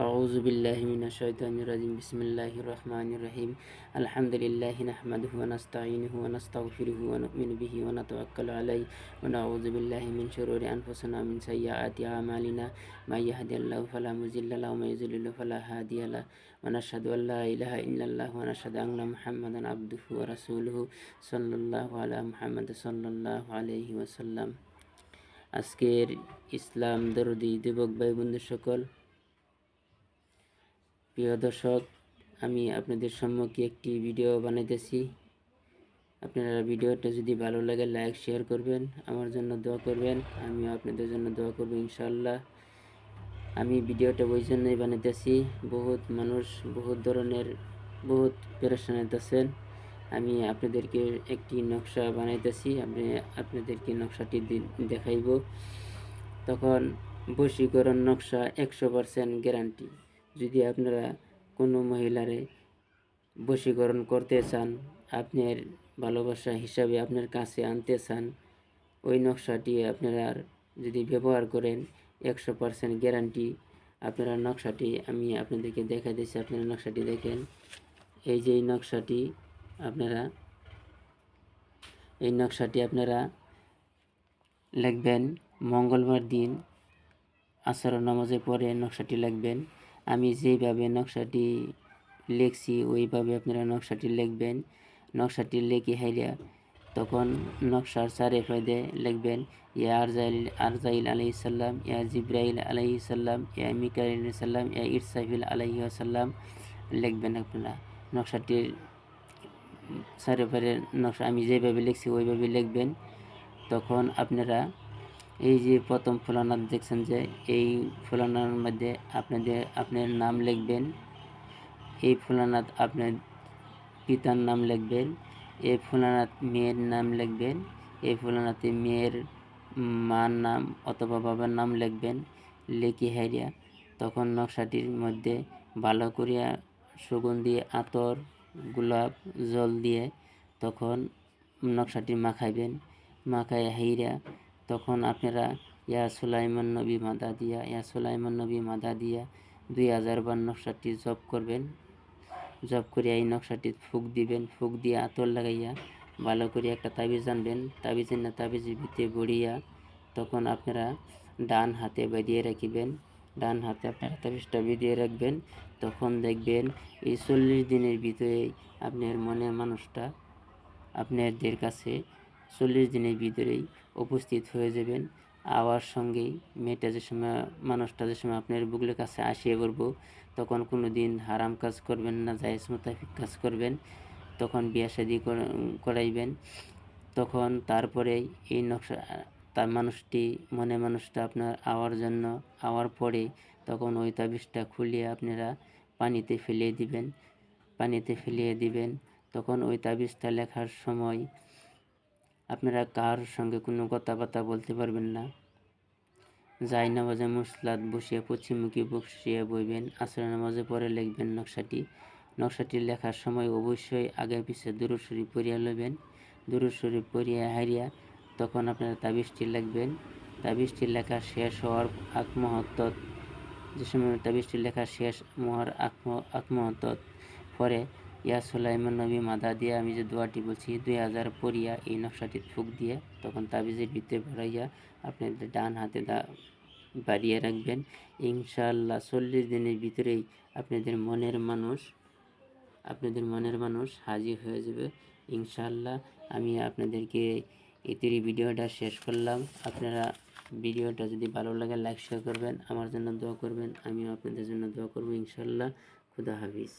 أعوذ بالله من الشيطان الرجيم بسم الله الرحمن الرحيم الحمد لله نحمده ونستعينه ونستغفره ونؤمن به ونتوكل عليه ونعوذ بالله من شرور أنفسنا ومن سيئات أعمالنا من يهد الله فلا مضل له ومن يضلل فلا هادي له ونشهد أن لا إله إلا الله ونشهد أن محمدا عبده ورسوله صلى الله على محمد صلى الله عليه وسلم আজকের ইসলাম দরদি যুবক ভাই বন্ধু সকল প্রিয় দর্শক, আমি আপনাদের সম্মুখে একটি ভিডিও বানাইতেছি। আপনারা ভিডিওটা যদি ভালো লাগে, লাইক, শেয়ার করবেন, আমার জন্য দোয়া করবেন। আমিও আপনাদের জন্য দোয়া করব ইনশাল্লাহ আমি ভিডিওটা ওই জন্যই বানাইতেছি, বহুত মানুষ, বহুত ধরনের, বহুত পেরেশানিতে আছেন আমি আপনাদেরকে একটি নকশা বানাইতেছি আপনি আপনাদেরকে নকশাটি দেখাইব। তখন বশীকরণ নকশা একশো পারসেন্ট গ্যারান্টি। যদি আপনারা কোনো মহিলারে বশীকরণ করতে চান, আপনার ভালোবাসা হিসাবে আপনার কাছে আনতে চান, ওই নকশাটি আপনারা যদি ব্যবহার করেন, একশো পারসেন্ট গ্যারান্টি আপনারা নকশাটি, আমি আপনাদেরকে দেখা দিচ্ছি, আপনারা নকশাটি দেখেন। এই যে এই নকশাটি আপনারা, এই নকশাটি আপনারা লিখবেন, মঙ্গলবার দিন আসর নামাজে পরে নকশাটি লিখবেন। আমি যেইভাবে নকশাটি লিখছি, ওইভাবে আপনারা নকশাটি লিখবেন। নকশাটি লিখে হাইলিয়া তখন নকশার চারে ফায়দে লিখবেন, ইয়া আরজাইল আরজাইল আলাইহি সাল্লাম ইয়া জিব্রাইল আলাইহি সাল্লাম ইয়া মিকাইল সাল্লাম ইয়া ইরসাফিল আলাইহি সাল্লাম লিখবেন আপনারা। নকশাটির চারে ফারে নকশা, আমি যেভাবে লিখছি, ওইভাবে লিখবেন। তখন আপনারা এই যে প্রথম ফুলানাথ দেখছেন যে এই ফুলানার মধ্যে আপনাদের, আপনার নাম লিখবেন। এই ফুলানাথ আপনার পিতার নাম লিখবেন। এই ফুলানাথ মেয়ের নাম লিখবেন। এই ফুলানাথে মেয়ের মার নাম অথবা বাবার নাম লিখবেন। লেখি হাইরিয়া। তখন নকশাটির মধ্যে ভালো করিয়া সুগন্ধি, আতর, গোলাপ, জল দিয়ে তখন নকশাটি মাখাইবেন। মাখায় হাইরা তখন আপনারা, ইয়া সুলাইমান নবী মাদা দিয়া, ইয়া সুলাইমান নবী মাদা দিয়া দুই হাজার বার নকশাটি জব করবেন। জব করিয়া এই নকশাটি ফুক দিবেন, ফুক দিয়ে আতর লাগাইয়া ভালো করে একটা তাবিজ আনবেন। তাবিজের না তাবিজের ভিতরে বড়িয়া তখন আপনারা ডান হাতে বেঁধিয়ে রাখিবেন। ডান হাতে আপনারা তাবিজটা বেঁধিয়ে রাখবেন। তখন দেখবেন এই চল্লিশ দিনের ভিতরে আপনার মনের মানুষটা আপনাদের কাছে চল্লিশ দিনের ভিতরেই উপস্থিত হয়ে যাবেন। আওয়ার সঙ্গেই মেয়েটা যে সময়, মানুষটা যে সময় আপনার বুকলের কাছে আসিয়ে করব তখন কোনো দিন হারাম কাজ করবেন না, জায়েজ মোতাফিক কাজ করবেন, তখন বিয়া শাদি করাইবেন। তখন তারপরে এই নকশা, তার মানুষটি মনে মানুষটা আপনার আওয়ার জন্য আওয়ার পরে তখন ওই তাবিজটা খুলিয়ে আপনারা পানিতে ফেলিয়ে দিবেন, পানিতে ফেলিয়ে দিবেন। তখন ওই তাবিজটা লেখার সময় আপনারা কার সঙ্গে কোনো কথাবার্তা বলতে পারবেন না? যাই নামাজে মুসলাদ বসিয়ে পশ্চিমমুখী বসিয়ে বইবেন আসর নামাজে পরে লিখবেন নকশাটি। নকশাটি লেখার সময় অবশ্যই আগে পিছিয়ে দুরুশরী পড়িয়া লবেন দুরুশরী পড়িয়া হারিয়া তখন আপনারা তাবিজটি লিখবেন। তাবিজটি লেখা শেষ হওয়ার আগ মুহূর্ত, যে সময় তাবিজটি লেখা শেষ মহার আত্ম মুহূর্ত পরে ইয়া সুলাইমান নবী মাদা দিয়ে আমি যে দোয়াটি বলছি, দুই হাজার পড়িয়া এই নকশাটি ফুক দিয়ে তখন তাবিজের ভিতরে ভরাইয়া আপনাদের ডান হাতে দা বাড়িয়ে রাখবেন। ইনশাল্লাহ চল্লিশ দিনের ভিতরেই আপনাদের মনের মানুষ, আপনাদের মনের মানুষ হাজির হয়ে যাবে। ইনশাল্লাহ আমি আপনাদেরকে এতেরই ভিডিওটা শেষ করলাম। আপনারা ভিডিওটা যদি ভালো লাগে লাইক শেয়ার করবেন, আমার জন্য দোয়া করবেন, আমিও আপনাদের জন্য দোয়া করব ইনশাল্লাহ খুদা হাফিজ।